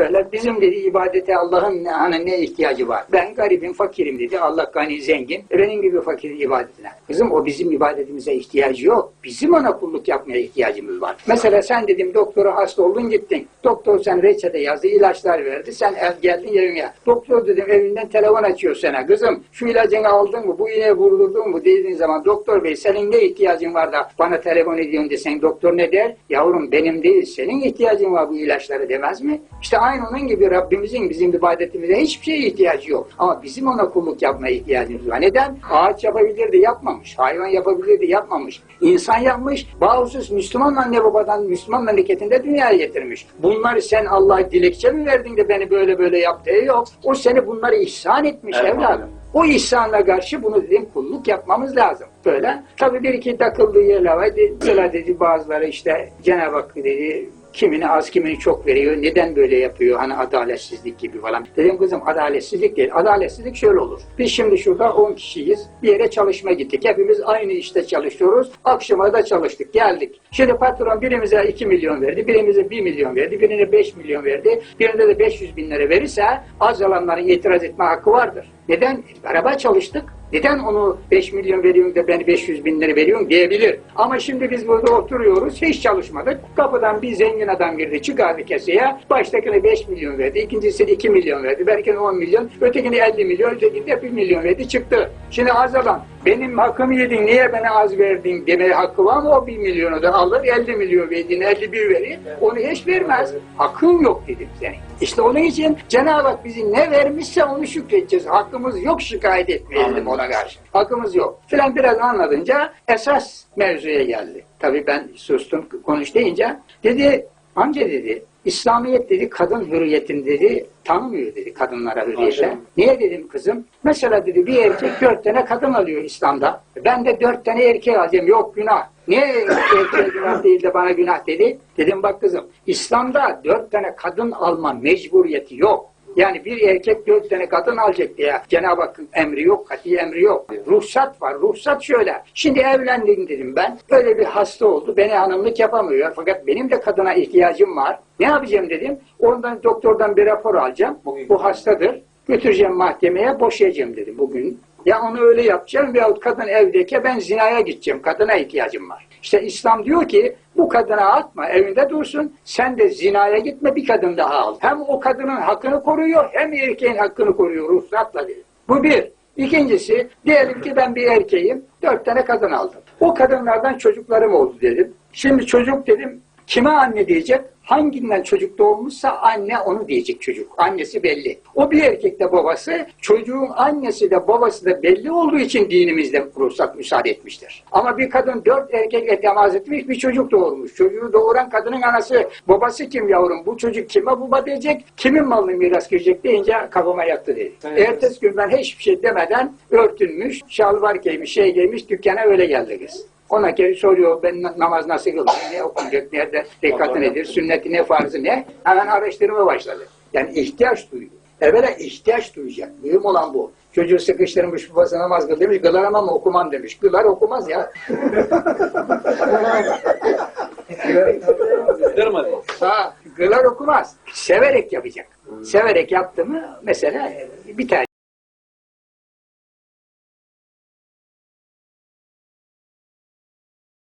Böyle bizim dedi ibadete Allah'ın ne, hani ne ihtiyacı var? Ben garibim, fakirim dedi. Allah gani zengin. Benim gibi fakirin ibadetine. Kızım o bizim ibadetimize ihtiyacı yok. Bizim ona kulluk yapmaya ihtiyacımız var. Mesela sen dedim doktora hasta oldun gittin. Doktor sen reçete yazdı, ilaçlar verdi. Sen ev, geldin evine. Doktor dedim evinden telefon açıyor sana. Kızım şu ilacını aldın mı? Bu iğneyi vurdurdun mu? Dediğin zaman doktor bey senin ne ihtiyacın var da bana telefon ediyorsun desen doktor ne der? Yavrum benim değil senin ihtiyacın var bu ilaçlara demez mi? İşte aynı onun gibi Rabbimizin bizim ibadetimize hiçbir şeye ihtiyacı yok. Ama bizim ona kulluk yapmaya ihtiyacımız var. Neden? Ağaç yapabilirdi yapmamış. Hayvan yapabilirdi yapmamış. İnsan yapmış. Bağımsız Müslüman anne babadan Müslüman memleketinde dünyaya getirmiş. Bunları sen Allah'a dilekçe mi verdin de beni böyle böyle yaptığı yok. O seni bunları ihsan etmiş Evet. evladım. O ihsanla karşı bunu dedim kulluk yapmamız lazım. Böyle. Tabii bir iki takıldığı yerler var. Dedi, Mesela dedi bazıları işte Cenab-ı Hak dedi kimini az kimini çok veriyor. Neden böyle yapıyor? Hani adaletsizlik gibi falan. Dedim kızım adaletsizlik değil. Adaletsizlik şöyle olur. Biz şimdi şurada 10 kişiyiz. Bir yere çalışma gittik. Hepimiz aynı işte çalışıyoruz. Akşama da çalıştık. Geldik. Şimdi patron birimize 2 milyon verdi. Birimize 1 milyon verdi. Birine 5 milyon verdi. Birine de 500 bin lira verirse az alanların itiraz etme hakkı vardır. Neden? Beraber çalıştık. Neden onu 5 milyon veriyorsun da beni 500 bin lira veriyorsun diyebilir. Ama şimdi biz burada oturuyoruz, hiç çalışmadık. Kapıdan bir zengin adam girdi, çıkardı keseye. Baştakine 5 milyon verdi, ikincisine 2 milyon verdi, belki 10 milyon, ötekine 50 milyon, ötekine 1 milyon verdi, çıktı. Şimdi az adam, benim hakkımı yedin, niye bana az verdin demeye hakkı var mı? O 1 milyonu da alır, 50 milyon verdiğini 51 verir, onu hiç vermez. Hakkın yok dedim senin. İşte onun için Cenab-ı Hak bizi ne vermişse onu şükredeceğiz. Hakkımız yok şikayet etmeyelim ona karşı. Hakkımız yok. Filan biraz anladınca esas mevzuya geldi. Tabii ben sustum konuş deyince dedi amca dedi İslamiyet dedi kadın hürriyetin dedi tanımıyor dedi kadınlara hürriyete. Niye dedim kızım? Mesela dedi bir erkek dört tane kadın alıyor İslam'da. Ben de dört tane erkek alacağım. Yok günah. Niye erkeğe günah değil de bana günah dedi? Dedim bak kızım İslam'da dört tane kadın alma mecburiyeti yok. Yani bir erkek dört tane kadın alacak diye Cenab-ı Hakk'ın emri yok, kati emri yok. Ruhsat var. Ruhsat şöyle. Şimdi evlendim dedim ben. Öyle bir hasta oldu. Beni hanımlık yapamıyor. Fakat benim de kadına ihtiyacım var. Ne yapacağım dedim. Ondan doktordan bir rapor alacağım. Bugün- Bu hastadır. Götüreceğim mahkemeye boşayacağım dedim bugün. Ya onu öyle yapacağım veyahut kadın evdeyken ben zinaya gideceğim. Kadına ihtiyacım var. İşte İslam diyor ki bu kadına atma evinde dursun. Sen de zinaya gitme bir kadın daha al. Hem o kadının hakkını koruyor hem erkeğin hakkını koruyor ruhsatla dedi. Bu bir. İkincisi diyelim ki ben bir erkeğim. Dört tane kadın aldım. O kadınlardan çocuklarım oldu dedim. Şimdi çocuk dedim kime anne diyecek? Hanginden çocuk doğmuşsa anne onu diyecek çocuk. Annesi belli. O bir erkek de babası, çocuğun annesi de babası da belli olduğu için dinimizde ruhsat müsaade etmiştir. Ama bir kadın dört erkekle temas etmiş bir çocuk doğurmuş. Çocuğu doğuran kadının anası, babası kim yavrum? Bu çocuk kime baba diyecek? Kimin malını miras girecek deyince kafama yattı dedi. Evet. Ertesi gün ben hiçbir şey demeden örtünmüş, şalvar giymiş, şey giymiş, dükkana öyle geldi kız. Ona kere soruyor ben na- namaz nasıl kılıyor, ne okunacak, nerede rekatı nedir, sünneti ne, farzı ne? Hemen araştırma başladı. Yani ihtiyaç duyuyor. Evvela ihtiyaç duyacak. Mühim olan bu. Çocuğu sıkıştırmış babası namaz kıl demiş, kılar ama mı okumam demiş. Kılar okumaz ya. Ha, kılar okumaz. Severek yapacak. Severek yaptı mı mesela biter.